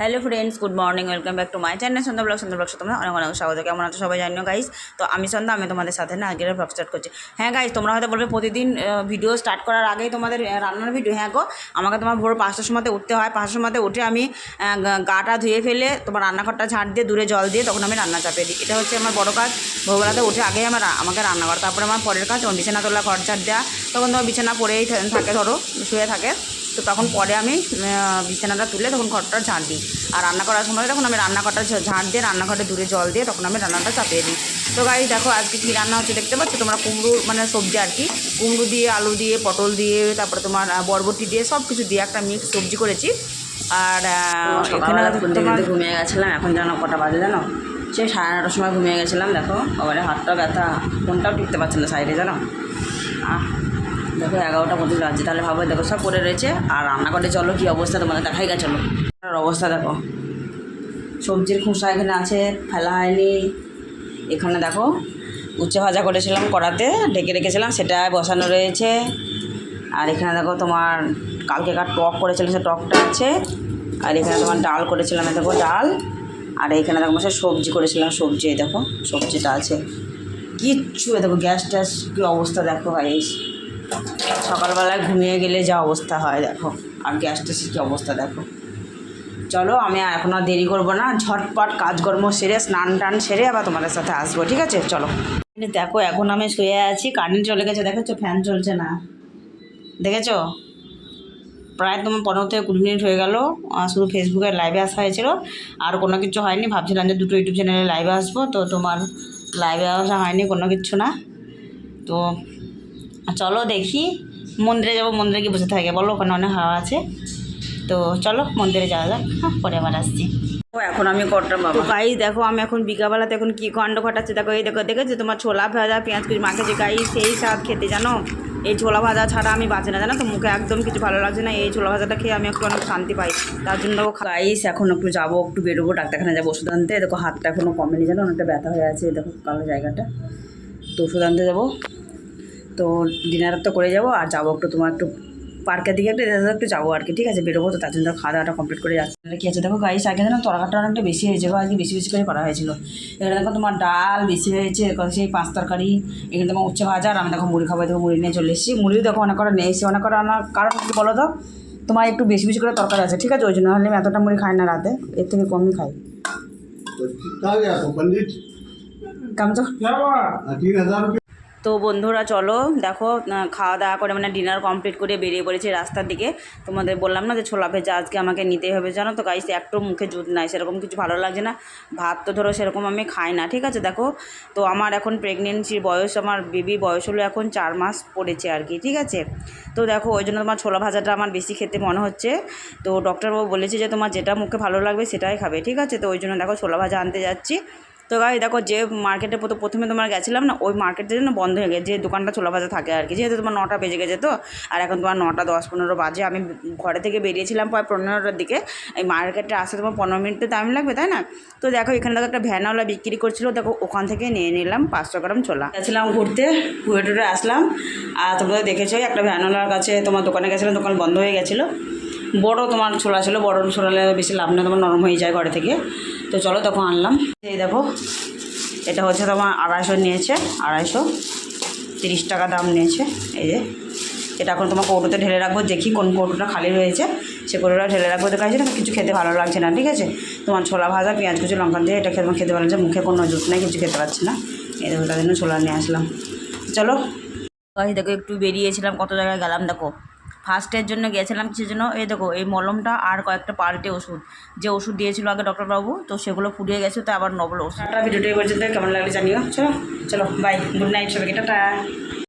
Hello friends good morning welcome back to my channel Sandhya vlog Sandhya vlog তোমরা অনেক অনেক স্বাগত। কেমন আছো সবাই জানিও গাইস তো আমি সন্ধ্যা, আমি তোমাদের সাথে না আজকের ব্লগ স্টার্ট করছি। হ্যাঁ গাইস তোমরা হয়তো বলবে প্রতিদিন ভিডিও স্টার্ট করার আগেই তোমাদের রান্নার ভিডিও হ্যাঁ গো, আমাকে তোমার ভোর পাঁচটার সময়তে উঠতে হয়। পাঁচটার সময়তে উঠে আমি গাটা ধুয়ে ফেলে তোমার রান্নাঘরটা ঝাঁট দিয়ে দূরে জল দিয়ে তখন আমি রান্না চাপিয়ে দিই। এটা হচ্ছে আমার বড় কাজ। ভোরবেলাতে উঠে আগেই আমার আমাকে রান্না করা তারপরে আমার পরের কাজ বিছানা তোলা, ঘর ঝাড় দেওয়া। তখন তোমার বিছানা পড়েই থাকে ধরো, শুয়ে থাকে। তো তখন পরে আমি বিছানাটা তুলে তখন ঘরটা ঝাঁট দিই। আর রান্না করার সময় তখন আমি রান্নাঘরটা ঝাঁট দিয়ে রান্নাঘরে দূরে জল দিয়ে তখন আমি রান্নাটা চাপিয়ে দিই। তো গাড়ি দেখো আজকে কী রান্না হচ্ছে দেখতে পাচ্ছ? তোমরা কুমড়ো মানে সবজি আর কি কুমড়ো দিয়ে আলু দিয়ে পটল দিয়ে তারপরে তোমার বরবটি দিয়ে সব কিছু দিয়ে একটা মিক্স সবজি করেছি। আর ঘুমিয়ে গেছিলাম এখন জানো কটা বাজে জানো? সে সাড়ে নটার সময় ঘুমিয়ে গেছিলাম দেখো আবার হাতটা ব্যথা ফোনটাও টিকতে পারছে না সাইডে জানো? আহ দেখো এগারোটা পর্যন্ত বাজছে তাহলে ভাবো, দেখো সব পড়ে রয়েছে। আর রান্নাঘরে চলো, কী অবস্থা তোমাদের দেখাই গেছে। অবস্থা দেখো। সবজির খোসা এখানে আছে, ফেলা হয়নি। এখানে দেখো, উচ্ছে ভাজা করেছিলাম কড়াতে, ঢেকে রেখেছিলাম সেটা বসানো রয়েছে। আর এখানে দেখো তোমার কালকে কার টক করেছিলাম, সে টকটা আছে। আর এখানে তোমার ডাল করেছিলাম দেখো ডাল। আর এখানে দেখো সে সবজি করেছিলাম, সবজি দেখো, সবজিটা আছে। কিচ্ছু দেখো গ্যাস ট্যাস, কী অবস্থা দেখো গাইস সকালবেলায় ঘুমিয়ে গেলে যা অবস্থা হয়, দেখো। আর গ্যাস ট্যাসের কী অবস্থা, দেখো। চলো, আমি এখন আর দেরি করব না। ঝটপট কাজকর্ম সেরে, স্নান টান সেরে আবার তোমাদের সাথে আসব, ঠিক আছে? চলো। দেখো, এখন আমি শুয়ে আছি। কারেন্ট চলে গেছে, দেখেছ? ফ্যান চলছে না। দেখেছ? প্রায় তোমার পনেরো থেকে কুড়ি মিনিট হয়ে গেল। শুধু ফেসবুকে লাইভে আসা হয়েছিল। আর কোনো কিছু হয়নি। ভাবছিলাম যে দুটো ইউটিউব চ্যানেলে লাইভে আসব। তো তোমার লাইভে আসা হয়নি, কোনো কিছু না। তো চলো দেখি মন্দিরে যাব মন্দিরে গিয়ে বসে থাকে বলো ওখানে অনেক হাওয়া আছে। তো চলো মন্দিরে যাওয়া যাক। হ্যাঁ পরে আবার আসছি। ও এখন আমি করতাম বাবা। গাই দেখো আমি এখন বিকাবেলাতে এখন কি কাণ্ড ঘটাচ্ছে দেখো এই দেখো দেখেছ? তোমার ছোলা ভাজা পেঁয়াজ কুচি মাখেছি গাই সেই স্বাদ খেতে জানো? এই ছোলা ভাজা ছাড়া আমি বাঁচি না জানো তো? মুখে একদম কিছু ভালো লাগছে না এই ছোলা ভাজাটা খেয়ে আমি একটু অনেক শান্তি পাই। তার জন্য দেখো গাইস এখন একটু যাব একটু বেরোবো ডাক্তারখানা যাব ওষুধ আনতে। দেখো হাতটা এখনও কমেনি জানো? অনেকটা ব্যথা হয়ে আছে দেখো কালো জায়গাটা। তো ওষুধ আনতে যাব। তো ডিনার তো করে যাবো আর যাবো একটু তোমার একটু পার্কের দিকে একটু এদিকে একটু যাবো আর কি ঠিক আছে বেরোবো তো তার জন্য খাওয়া দাওয়াটা কমপ্লিট করে যাচ্ছে তাহলে কী আছে দেখো গাড়ি আগে যেন তরকাটা অনেকটা বেশি হয়েছে গো আজকে বেশি বেশি করে করা হয়েছিল এখানে দেখো তোমার ডাল বেশি হয়েছে এরপর সেই পাঁচ তরকারি এখানে তোমার উচ্ছে ভাজা আর আমি দেখো মুড়ি খাবো দেখো মুড়ি নিয়ে চলে এসেছি মুড়িও দেখো অনেক কটা নিয়ে এসেছি অনেক কটা আমার কারণ কি বলো তো তোমার একটু বেশি বেশি করে তরকারি আছে ঠিক আছে ওই জন্য হলে আমি এতটা মুড়ি খাই না রাতে এর থেকে কমই খাই तो कहा गया तो पंडित কামচো क्या हुआ तीन हजार रुपये তো বন্ধুরা চলো, দেখো খাওয়া দাওয়া করে মানে ডিনার কমপ্লিট করে বেরিয়ে পড়েছি রাস্তার দিকে। তোমাদের বললাম না যে ছোলা ভেজা আজকে আমাকে নিতেই হবে, জানো তো গাইস একটু মুখে জুত নাই, সেরকম কিছু ভালো লাগছে না। ভাত তো ধরো সেরকম আমি খাই না, ঠিক আছে? দেখো, তো আমার এখন প্রেগনেন্সির বয়স, আমার বেবি বয়স হলো এখন চার মাস পড়েছে আর কি, ঠিক আছে? তো দেখো, ওই জন্য তোমার ছোলা ভাজাটা আমার বেশি খেতে মনে হচ্ছে। তো ডক্টরবাবু বলেছে যে তোমার যেটা মুখে ভালো লাগবে সেটাই খাবে, ঠিক আছে? তো ওই জন্য দেখো, ছোলা ভাজা আনতে যাচ্ছি। তো গাই দেখো যে মার্কেটে প্রথম- তোমার গেছিলাম না, ওই মার্কেটের জন্য বন্ধ হয়ে গেছে, যে দোকানটা ছোলা ভাজা থাকে আর কি, যেহেতু তোমার নটা বেজে গেছে তো, আর এখন তোমার নটা দশ পনেরো বাজে, আমি ঘরে থেকে বেরিয়েছিলাম প্রায় পনেরোটার দিকে, এই মার্কেটে আসতে তোমার পনেরো মিনিট টাইম লাগবে, তাই না? তো দেখো এখানে দেখো একটা ভ্যানওয়ালা বিক্রি করছিল, দেখো ওখান থেকে নিয়ে নিলাম পাঁচশো গ্রাম ছোলা। গেছিলাম ঘুরতে, ঘুরে টুরে আসলাম, আর তোমরা দেখেছ একটা ভ্যানওয়ালার কাছে তোমার দোকানে গেছিলাম, দোকান বন্ধ হয়ে গেছিল। বড় তোমার ছোলা ছিল, বড় ছোলা হলে বেশি লাভ না তোমার নরম হয়ে যায় ঘরে থেকে। তো চলো তখন আনলাম। এই দেখো, এটা হচ্ছে তোমার আড়াইশো নিয়েছে, আড়াইশো তিরিশ টাকা দাম নিয়েছে। এই যে, এটা এখন তোমার কৌটোতে ঢেলে রাখব, দেখি কোন কৌটোটা খালি রয়েছে। সে কৌটোটা ঢেলে রাখব দেখাচ্ছি না কিছু খেতে ভালো লাগছে না, ঠিক আছে? তোমার ছোলা ভাজা, পেঁয়াজ, কুচি, লঙ্কা দিয়ে এটা খেতে খেতে ভালো লাগছে, মুখে কোনো জুত নেই, কিছু খেতে পারছি না। এই দেখো তার জন্য ছোলা নিয়ে আসলাম। চলো। দেখো, একটু বেরিয়েছিলাম, কত জায়গায় গেলাম, দেখো। ফার্স্টের জন্য গেছিলাম কিছু জন্য। এই দেখো, এই মলমটা আর কয়েকটা পাল্টে ওষুধ। যে ওষুধ দিয়েছিল আগে ডক্টরবাবু তো সেগুলো ফুটিয়ে গেছে, তো আবার নবল ওষুধ। ভিডিওটি পর্যন্ত কেমন লাগলে জানিও। চলো চলো বাই গুড নাইট সবাইকে, টাটা।